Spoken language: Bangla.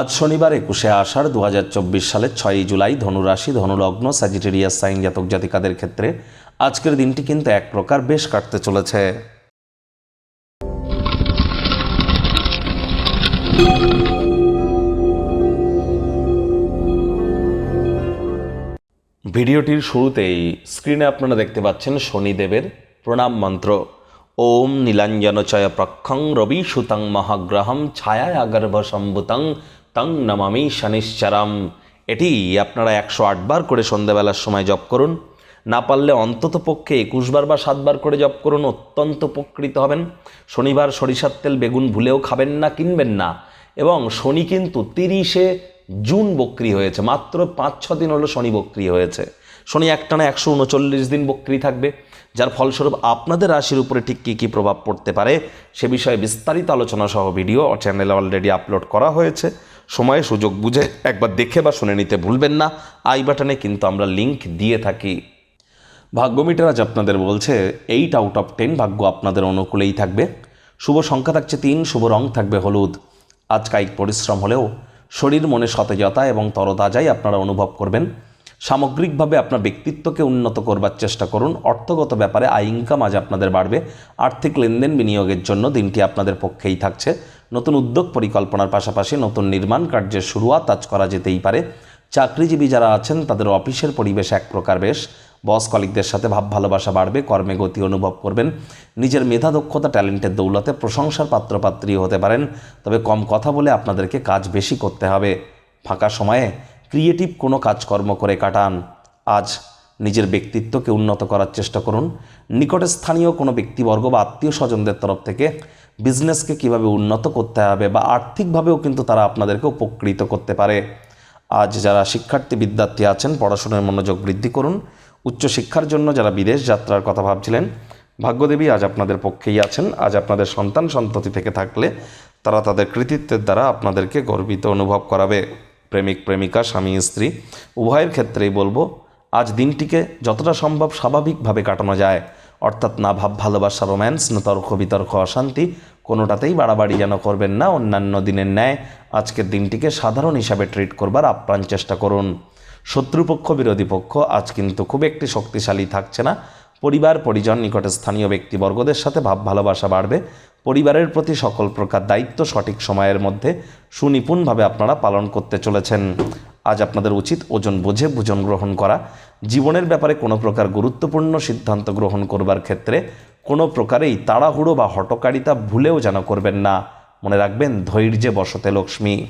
আজ শনিবার একুশে আষাঢ় দু হাজার চব্বিশ সালের ছয়ই জুলাই ধনুরাশি, ধনুলগ্ন স্যাজিটেরিয়াস সাইন জাতক জাতিকাদের ক্ষেত্রে আজকের দিনটি কিন্তু এক প্রকার বেশ কাটতে চলেছে। ভিডিওটির শুরুতেই স্ক্রিনে আপনারা দেখতে পাচ্ছেন শনিদেবের প্রণাম মন্ত্র। ওম নীলাঞ্জনচয় প্রক্ষং রবি সুতং মহাগ্রহম ছায়ায় আগর্ভ সম্ভুতং তং নমামি শনিশ্চরম। এটি আপনারা একশো আটবার করে সন্ধ্যাবেলার সময় জপ করুন। না পারলে অন্তত পক্ষে একুশবার বা সাতবার করে জপ করুন, অত্যন্ত উপকৃত হবেন। শনিবার সরিষার তেল বেগুন ভুলেও খাবেন না, কিনবেন না। এবং শনি কিন্তু তিরিশে জুন বক্রি হয়েছে, মাত্র পাঁচ ছ দিন হলো শনি বক্রি হয়েছে। শনি একটানা একশো উনচল্লিশ দিন বক্রি থাকবে, যার ফলস্বরূপ আপনাদের রাশির উপরে ঠিক কী কী প্রভাব পড়তে পারে সে বিষয়ে বিস্তারিত আলোচনা সহ ভিডিও চ্যানেলে অলরেডি আপলোড করা হয়েছে। সময়ে সুযোগ বুঝে একবার দেখে বা শুনে নিতে ভুলবেন না, আই বাটনে কিন্তু আমরা লিংক দিয়ে থাকি। ভাগ্য মিটার আজ আপনাদের বলছে এইট আউট অফ টেন ভাগ্য আপনাদের অনুকূলেই থাকবে। শুভ সংখ্যা থাকছে তিন, শুভ রং থাকবে হলুদ। আজ কায়িক পরিশ্রম হলেও শরীর মনে সতেজতা এবং তরতাজাই আপনারা অনুভব করবেন। সামগ্রিকভাবে আপনার ব্যক্তিত্বকে উন্নত করবার চেষ্টা করুন। অর্থগত ব্যাপারে আয় ইনকাম আজ আপনাদের বাড়বে। আর্থিক লেনদেন বিনিয়োগের জন্য দিনটি আপনাদের পক্ষেই থাকছে। নতুন উদ্যোগ পরিকল্পনার পাশাপাশি নতুন নির্মাণ কার্যের শুরুয়াত আজ করা যেতেই পারে। চাকরিজীবী যারা আছেন, তাদের অফিসের পরিবেশ এক প্রকার বেশ। বস কলিকদের সাথে ভাব ভালোবাসা বাড়বে, কর্মে গতি অনুভব করবেন। নিজের মেধা, দক্ষতা, ট্যালেন্টের দৌলতে প্রশংসার পাত্রপাত্রী হতে পারেন। তবে কম কথা বলে আপনাদেরকে কাজ বেশি করতে হবে। ফাঁকা সময়ে ক্রিয়েটিভ কোনো কাজকর্ম করে কাটান। আজ নিজের ব্যক্তিত্বকে উন্নত করার চেষ্টা করুন। নিকটে স্থানীয় কোনো ব্যক্তিবর্গ বা আত্মীয় স্বজনদের তরফ থেকে বিজনেসকে কীভাবে উন্নত করতে হবে বা আর্থিকভাবেও কিন্তু তারা আপনাদেরকে উপকৃত করতে পারে। আজ যারা শিক্ষার্থী বিদ্যার্থী আছেন পড়াশোনার মনোযোগ বৃদ্ধি করুন। উচ্চশিক্ষার জন্য যারা বিদেশ যাত্রার কথা ভাবছিলেন, ভাগ্যদেবী আজ আপনাদের পক্ষেই আছেন। আজ আপনাদের সন্তান সন্ততি থেকে থাকলে তারা তাদের কৃতিত্বের দ্বারা আপনাদেরকে গর্বিত অনুভব করাবে। প্রেমিক, প্রেমিকা, স্বামী, স্ত্রী, উভয়ের ক্ষেত্রেই বলব, আজ দিনটিকে যতটা সম্ভব স্বাভাবিকভাবে কাটানো যায়। অর্থাৎ না ভাব, ভালোবাসা, রোম্যান্স, না তর্ক, বিতর্ক, অশান্তি, কোনোটাতেই বাড়াবাড়ি যেন করবেন না। অন্যান্য দিনের ন্যায় আজকের দিনটিকে সাধারণ হিসাবে ট্রিট করবার আপ্রাণ চেষ্টা করুন। শত্রুপক্ষ, বিরোধী পক্ষ, আজ কিন্তু খুব একটি শক্তিশালী থাকছে না। পরিবার, পরিজন নিকটে স্থানীয় ব্যক্তিবর্গদের সাথে ভাব, ভালোবাসা বাড়বে। পরিবারের প্রতি সকল প্রকার দায়িত্ব সঠিক সময়ের মধ্যে সুনিপুণভাবে আপনারা পালন করতে চলেছেন। আজ আপনাদের উচিত ওজন বুঝে ভোজন গ্রহণ করা। জীবনের ব্যাপারে কোনো প্রকার গুরুত্বপূর্ণ সিদ্ধান্ত গ্রহণ করবার ক্ষেত্রে কোনো প্রকারেই তাড়াহুড়ো বা হটকারিতা ভুলেও যেন করবেন না। মনে রাখবেন, ধৈর্যে বসতে লক্ষ্মী।